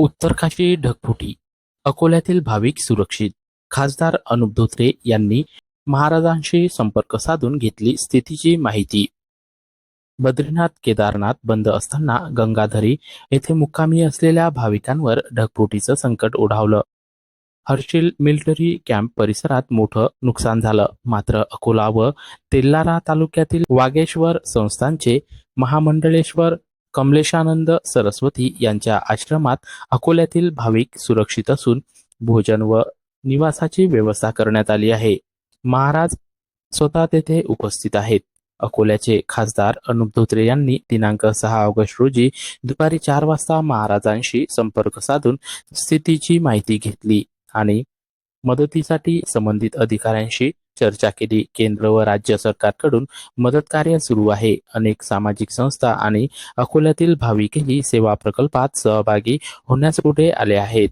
उत्तरकाशी ढगफुटी अकोल्यातील भाविक सुरक्षित खासदार अनुप धोत्रे यांनी महाराजांशी संपर्क साधून घेतली स्थितीची माहिती. बद्रीनाथ केदारनाथ बंद असताना गंगाधरी येथे मुक्कामी असलेल्या भाविकांवर ढगफुटीचं संकट ओढावलं. हर्षिल मिलिटरी कॅम्प परिसरात मोठं नुकसान झालं. मात्र अकोला व तेल्लारा तालुक्यातील वागेश्वर संस्थांचे महामंडळेश्वर कमलेशानंद सरस्वती यांच्या आश्रमात अकोल्यातील भाविक सुरक्षित असून भोजन व निवासाची व्यवस्था करण्यात आली आहे. महाराज स्वतः तेथे उपस्थित आहेत. अकोल्याचे खासदार अनुप धोत्रे यांनी दिनांक सहा ऑगस्ट रोजी दुपारी चार वाजता महाराजांशी संपर्क साधून स्थितीची माहिती घेतली आणि मदतीसाठी संबंधित अधिकाऱ्यांशी चर्चा केली. केंद्र व राज्य सरकारकडून मदत कार्य सुरू आहे. अनेक सामाजिक संस्था आणि अकोल्यातील भाविकही सेवा प्रकल्पात सहभागी होण्यास पुढे आले आहेत.